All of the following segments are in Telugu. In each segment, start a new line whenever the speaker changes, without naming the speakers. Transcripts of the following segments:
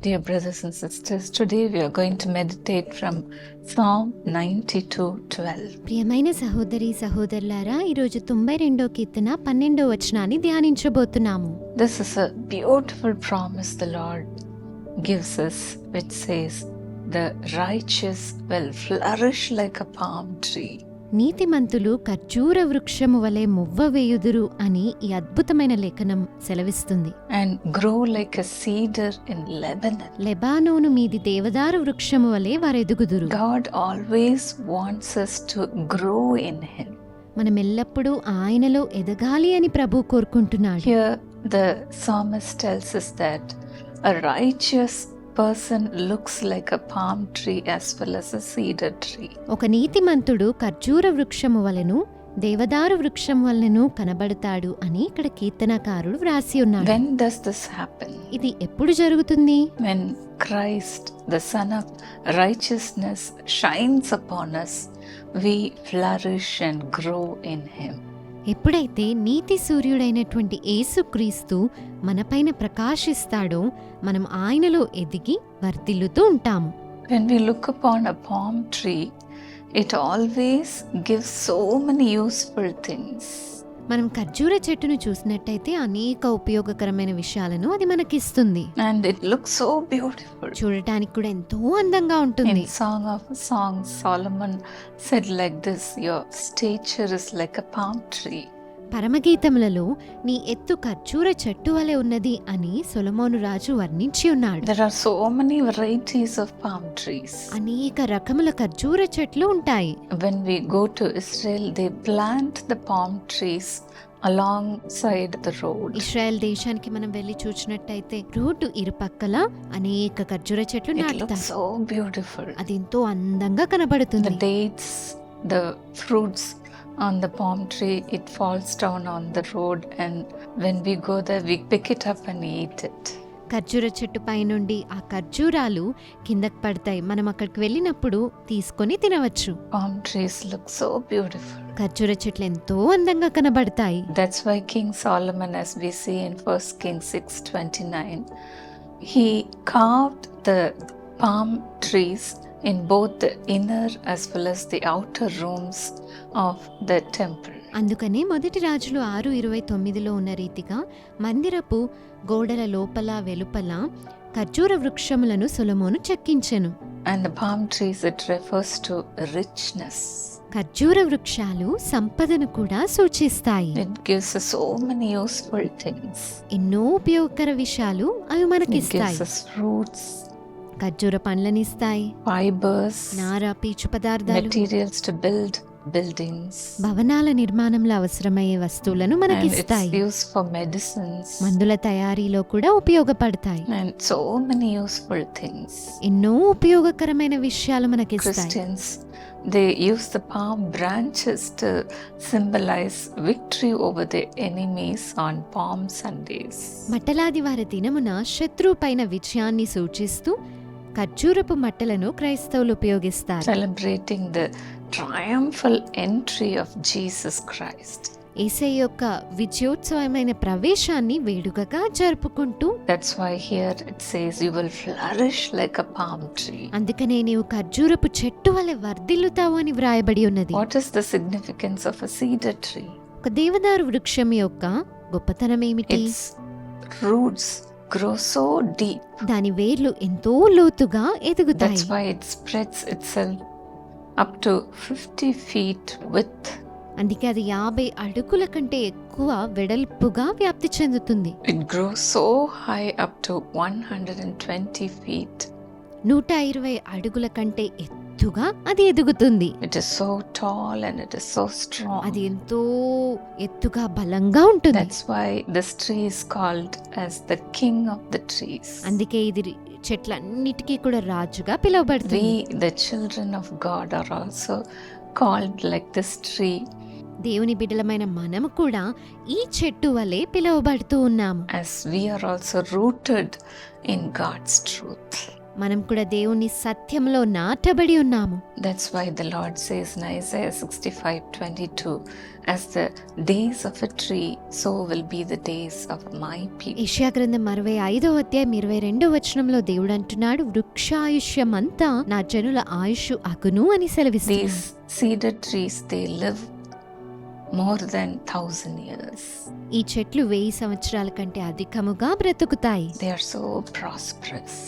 Dear brothers and sisters, today we are going to meditate from Psalm 92 12.
ప్రియమైన సహోదరి సహోదరులారా ఈరోజు తొంభై రెండో కీర్తన పన్నెండో వచనాన్ని ధ్యానించబోతున్నాము
This is a beautiful promise the Lord gives us, which says, The righteous will flourish like a palm tree.
నీతిమంతులు ఖర్జూర వృక్షము వలె మువ్వ వేయుదురు అని ఈ అద్భుతమైన లేఖనం సెలవిస్తుంది
and grow like a cedar in Lebanon.
Lebanon మీది దేవదారు వృక్షము వలె వారెదుగుదురు
God always wants us to grow in Him.
మనం ఎల్లప్పుడూ ఆయనలో ఎదగాలి అని ప్రభు కోరుకుంటున్నాడు
Here, the psalmist tells us that a righteous person looks like palm tree as well as cedar tree
ఒక నీతి మంతుడు ఖర్జూర వృక్షము వలెను దేవదారు వృక్షం వలెను కనబడతాడు అని ఇక్కడ కీర్తనకారుడు వ్రాసి ఉన్నాడు.
వెన్ డస్ దిస్ హ్యాపెన్
ఇది ఎప్పుడు జరుగుతుంది?
When Christ the son of righteousness shines upon we flourish and grow in him
ఎప్పుడైతే నీతి సూర్యుడైనటువంటి ఏసుక్రీస్తు మనపైన ప్రకాశిస్తాడో మనం ఆయనలో ఎదిగి వర్తిల్లుతూ ఉంటాం
when we look upon a palm tree it always give so many useful things
మనం ఖర్జూర చెట్టును చూసినట్టయితే అనేక ఉపయోగకరమైన విషయాలను అది మనకిస్తుంది.
And it look so beautiful
చూడటానికి కూడా ఎంతో అందంగా ఉంటుంది.
Song of song Solomon said like this your stature is like a palm tree
పరమగీతములలో నీ ఎత్తు ఖర్జూర చెట్టు వలె ఉన్నది అని సొలమోను రాజు వర్ణించి ఉన్నాడు
There are so many varieties of palm trees.
అనేక రకముల ఖర్జూర చెట్లు ఉంటాయి
When we go to Israel, they plant the palm trees alongside the road.
Israel దేశానికి మనం వెళ్ళి చూసినట్టయితే రోడ్డు ఇరుపక్కల అనేక ఖర్జూర చెట్లు నాటుతారు
so beautiful.
అది ఎంతో అందంగా
The
కనబడుతుంది
dates, the fruits on the palm tree, it falls down on the road, and when we go there, we pick it up and eat it.
ఖర్జూర చెట్టు పైనుండి ఆ ఖర్జూరాలు కిందకి పడతాయి. మనం అక్కడికి వెళ్ళినప్పుడు తీసుకొని తినవచ్చు.
Palm trees look so beautiful
ఖర్జూర చెట్లు ఎంతో అందంగా కనబడతాయి.
That's why king Solomon as we see first king six twenty nine he carved the palm trees in both the inner as well as the outer rooms of the temple.
అందుకనే మొదటి రాజులు ఆరు ఇరవై తొమ్మిదిలో ఉన్న రీతిగా మందిరపు గోడల లోపల వెలుపల ఖర్జూర వృక్షములను సులమోను చెక్కించెను.
And palm trees it refers to richness
ఖర్జూర వృక్షాలు సంపదను కూడా సూచిస్తాయి.
ఇట్ గివ్స్ సో మెనీ
ఎన్నో ఉపయోగకర విషయాలు అవి మనకి
ఇస్తాయి ఫ్రూట్స్
ఖర్జూర పండ్లనిస్తాయి.
ఫైబర్స్
నారా పీచు పదార్థాలు.
బిల్డ్ బిల్డింగ్స్
భవనాల నిర్మాణంలో అవసరమయ్యే వస్తువులను
మనకి ఇస్తాయి ఫర్ మెడిసిన్స్
మందుల తయారీలో కూడా ఉపయోగపడతాయి.
సో మెనీ యూస్ఫుల్ థింగ్స్
ఎన్నో ఉపయోగకరమైన విషయాలు మనకి
ఇస్తాయి they use the palm branches to symbolize victory over the enemies on palm Sundays
మట్టలాది వారి దినమున శత్రువు పైన విజయాన్ని సూచిస్తూ ఖర్జూరపు మట్టలను క్రైస్తవులు ఉపయోగిస్తారు.
Celebrating the triumphal entry of Jesus Christ
ఏసై యొక్క విజయోత్సవమైన ప్రవేశాన్ని వేడుకగా జరుపుకుంటూ
that's why here it says you will like a palm tree
అందుకనే నీవు ఖర్జూరపు చెట్టు వల్ల వర్ధిల్లుతావు అని వ్రాయబడి ఉన్నది.
What is the significance of a cedar tree
ఒక దేవదారు వృక్షం యొక్క గొప్పతనం ఏమిటి
రూట్స్ grow so deep.
దాని వేర్లు ఎంతో లోతుగా ఎదుగుతాయి
That's why it spreads itself up to 50 feet width.
అందుకే అది యాభై అడుగుల కంటే ఎక్కువ వెడల్పుగా వ్యాప్తి చెందుతుంది
It grows so high up to 120 feet.
నూట ఇరవై అడుగుల కంటే ఎత్తుగా అది ఎదుగుతుంది.
It so tall and it so strong
అది ఎంతో ఎత్తుగా బలంగా ఉంటుంది.
That's why this tree called as the king of the trees
అందుకే ఇది చెట్లన్నిటికీ కూడా రాజుగా పిలువబడుతుంది.
The children of God are also called like this tree
దేవుని బిడ్డలమైన మనం కూడా ఈ చెట్టు వలె పిలువబడుతూ ఉన్నాం
as we are also rooted in God's truth
మనం కూడా దేవుని సత్యంలో నాటబడి ఉన్నాము.
That's why the Lord says in Isaiah 65:22 as the days of a tree so will be the days of my people.
ఇషయా గ్రంథం 65వ అధ్యాయం 22వ వచనంలో దేవుడు అంటున్నాడు వృక్ష వృక్షాయుష్యమంతా నా జనుల ఆయుష్ అగును అని సెలవిస్తున్నాడు
these cedar trees they live more than thousand years
ఈ చెట్లు వెయ్యి సంవత్సరాల కంటే అధికముగా బ్రతుకుతాయి.
దే ఆర్ సో ప్రాస్పరస్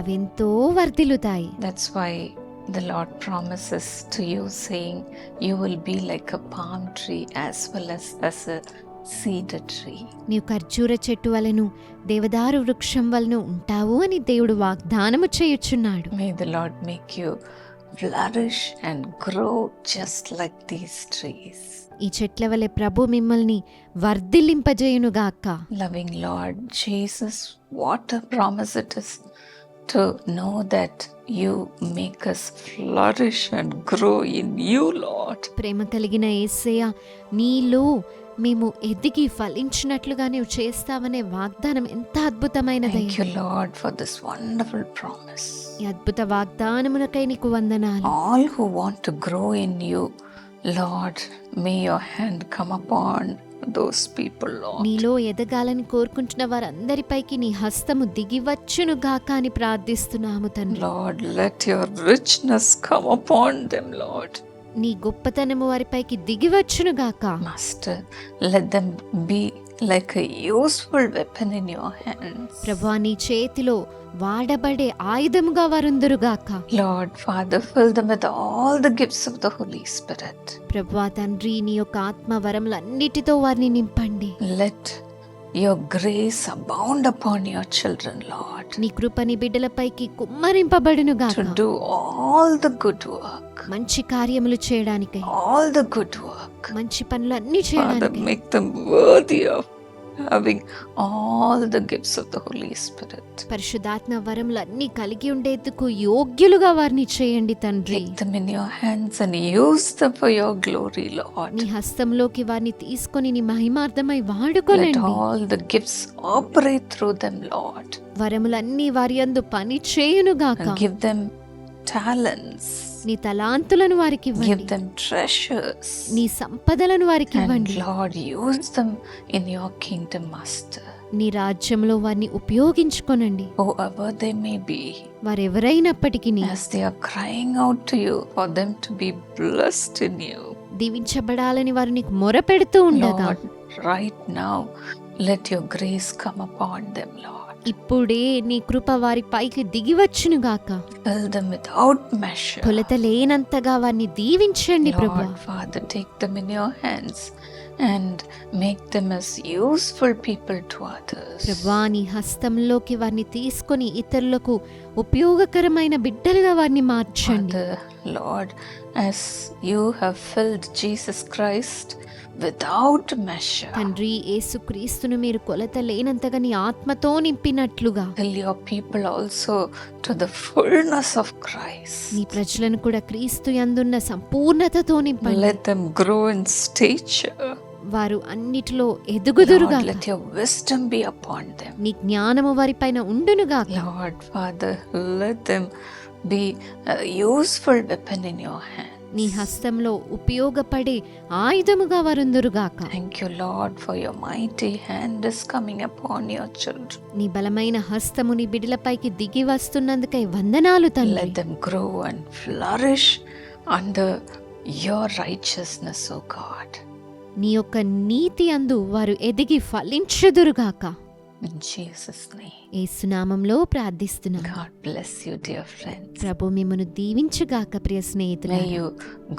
అవి ఎంతో వర్ధిల్లుతాయి
that's why the lord promises to you you will be like palm tree as well as as a cedar tree
నీవు ఖర్జూర చెట్టు వలను దేవదారు వృక్షం వలన ఉంటావు అని దేవుడు వాగ్దానము చేయుచున్నాడు.
May the lord make you flourish and grow just like these trees
ఈ చెట్ల వలె ప్రభు మిమ్మల్ని వర్ధిల్లింపజేయునుగాక.
Loving lord Jesus what promise it is to know that you make us flourish and grow in you, Lord.
ప్రేమ కలిగిన ఏసయ్య నీలో మేము ఎదిగి ఫలించినట్లుగా నీవు చేస్తావనే వాగ్దానం ఎంత అద్భుతమైనదై
Thank you, Lord, for this wonderful promise.
ఈ అద్భుత వాగ్దానమునకై నీకు వందనాలు
All who want to grow in you, Lord, may your hand come upon those people, Lord.
నీలో ఎదగాలని కోరుకుంటున్న వారందరిపైకి నీ హస్తము దిగివచ్చును గాక అని ప్రార్థిస్తున్నాము తండ్రి
Lord, let your richness come upon them, Lord.
నీ గొప్పతనము వారిపైకి దిగివచ్చును గాక
Master, let them be like useful weapon in your hands
ప్రభువా నీ చేతిలో వాడబడే ఆయుధముగా వారందరు
Lord Father fill them all the gifts of the Holy Spirit
ప్రభువా తండ్రి నీ యొక్క ఆత్మ వరములన్నిటితో వారిని నింపండి.
Let your grace abound upon your children Lord
నీ బిడ్డలపైకి కుమ్మరింపబడును గాక
ఆల్ ద గుడ్ వర్క్
మంచి కార్యములు చేయడానికి.
All the good work work
మంచి పనులు అన్ని పరిశుధాత్మ వరములు అన్ని కలిగి ఉండేందుకు యోగ్యులుగా వారిని చేయండి తండ్రి. నీ హస్తంలోకి వారిని తీసుకొని నీ మహిమార్థమై వాడుకోలేండి
all the gifts operate through them Lord
వరములన్నీ వారి అందు పని
చేయును గాక టాలెంట్స్
నీ తలాంతులను వారికి నీ సంపదలను వారికి ఇవ్వండి. నీ రాజ్యంలో వారిని ఉపయోగించుకోనండి.
ఓ ఎవర్ దే మే
వారు
ఎవరైనప్పటికీ నీ as crying out to you for them to be blessed in you
దివించబడాలని మొరపెడుతూ ఉండగా
right now let your grace come upon them Lord
ఇప్పుడే నీ కృప వారి పైకి
దిగివచ్చును గాక.
కొలత లేనంతగా వారిని దీవించండి ప్రభు.
Father take them in your hands and make them as useful people to others
హస్తంలోకి వారిని తీసుకొని ఇతరులకు ఉపయోగకరమైన బిడ్డలుగా వారిని మార్చండి.
Lord as you have filled Jesus Christ without measure,
తండ్రి యేసుక్రీస్తును మీరు కొలత లేనంతగా నీ ఆత్మతో నింపినట్లుగా
fill your people also to the fullness of Christ.
నీ ప్రజలను కూడా క్రీస్తు యందున్న సంపూర్ణతతో నింపండి
Let them grow in stature.
వారు అన్నిటిలో
Lord,
ఎదుగుదురుగా
let your wisdom be upon them.
నీ జ్ఞానము వారిపైన ఉండునుగా
Lord, Father, let them be useful weapon in your hand
నీ హస్తంలో ఉపయోగపడే ఆయుధముగా వారందరు గాక.
Thank you Lord for your mighty hand is coming upon your children
నీ బలమైన హస్తము నీ బిడ్డలపైకి దిగి వస్తున్నందుకై వందనాలు తల్లి
let them grow and flourish under your righteousness O God
నీ యొక్క నీతి అందు వారు ఎదిగి ఫలించుదురుగాక
ఏ
సునామంలో ప్రార్థిస్తున్నాం.
God bless you dear friends
ప్రభు మిమ్మను దీవించుగాక ప్రియ స్నేహితులు
you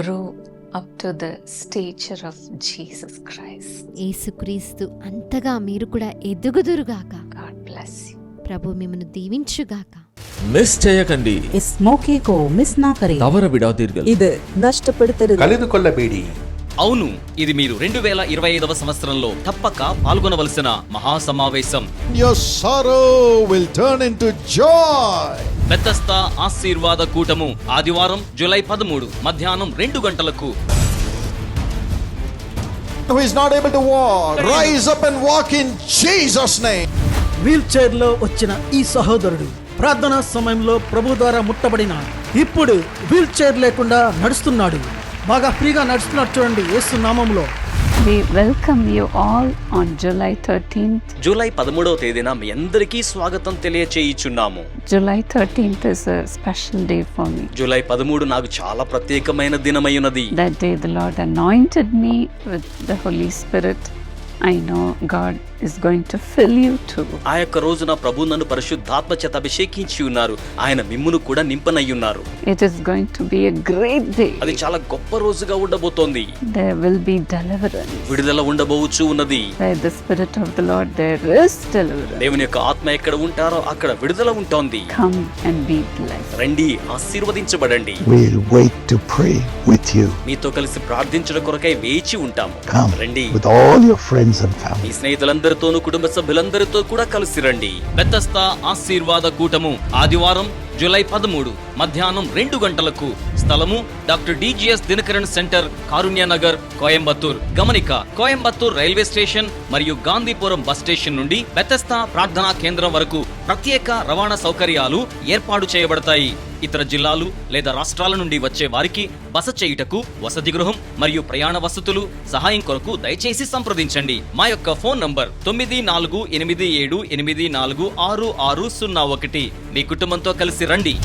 grow up the stature of Jesus Christ
యేసుక్రీస్తు అంతగా మీరు కూడా ఎదుగుదురుగాక.
గాడ్ బ్లెస్ యు
ప్రభు మిమ్మను దీవించుగాక.
மிஸ் செய்யக்கண்டி
இஸ் மோகே మిస్ నా நாக்கரி தவற
விடாதீர்கள் இது
நஷ்டப்படுத்தருது கலிது
கொள்ள பேடி
అవును ఇది మీరు రెండు వేల ఇరవై ఐదవ సంవత్సరంలో తప్పక పాల్గొనవలసిన మహాసమావేశం.
Your sorrow will turn into joy.
బెత్తస్త ఆశీర్వాద కూటము ఆదివారం జూలై పదమూడు మధ్యాహ్నం రెండు గంటలకు.
Who is not able to walk, rise up and walk in Jesus' name.
Wheel చైర్లో వచ్చిన ఈ సహోదరుడు ప్రార్థనా సమయంలో ప్రభు ద్వారా ముట్టబడిన ఇప్పుడు వీల్ చైర్ లేకుండా నడుస్తున్నాడు. బాగా ఫ్రీగా నడుస్తున్నాడు చూడండి యేసు నామంలో
We welcome you all on July 13th.
July పదమూడవ తేదీన మీ అందరికీ స్వాగతం తెలియచేయుచున్నాము
July 13th is a special day for me.
July పదమూడు నాకు చాలా ప్రత్యేకమైన దినమైనది
That day, the Lord anointed me with the Holy Spirit. I know God is going to fill you too.
ఆ యొక్క రోజున ప్రభు నన్ను పరిశుద్ధాత్మ చేత అభిషేకించి ఉన్నారు ఆయన మిమ్మును కూడా నింపనయ్యున్నారు
It is going to be a great day.
అది చాలా గొప్ప రోజుగా ఉండబోతోంది
There will be deliverance.
విడుదల ఉండబోవచ్చు ఉన్నది
Where the Spirit of the Lord, there is deliverance.
దేవుని యొక్క ఆత్మ ఎక్కడ ఉంటారో అక్కడ విడుదల ఉంటోంది
Come and be blessed.
రండి ఆశీర్వదించబడండి
We'll wait to pray with you.
మీతో కలిసి ప్రార్థించడం కొరకై వేచి ఉంటాము
Come
రండి
with all your friends and
me
family.
అందరితోనూ కుటుంబ సభ్యులందరితో కూడా కలిసి రండి. బెత్తస్తా ఆశీర్వాద కూటము ఆదివారం జూలై పదమూడు మధ్యాహ్నం రెండు గంటలకు. స్థలము doctor DGS Dhinakaran centre Karunyanagar Coimbatore. గమనిక కోయంబత్తూర్ రైల్వే స్టేషన్ మరియు గాంధీపురం బస్ స్టేషన్ నుండి బెత్తస్తా ప్రార్థనా కేంద్రం వరకు ప్రత్యేక రవాణా సౌకర్యాలు ఏర్పాటు చేయబడతాయి. ఇతర జిల్లాలు లేదా రాష్ట్రాల నుండి వచ్చే వారికి బస చేయుటకు వసతి గృహం మరియు ప్రయాణ వసతులు సహాయం కొరకు దయచేసి సంప్రదించండి. మా యొక్క ఫోన్ నంబర్ తొమ్మిది నాలుగు ఎనిమిది ఏడు ఎనిమిది నాలుగు ఆరు ఆరు సున్నా ఒకటి. మీ కుటుంబంతో కలిసి రండి.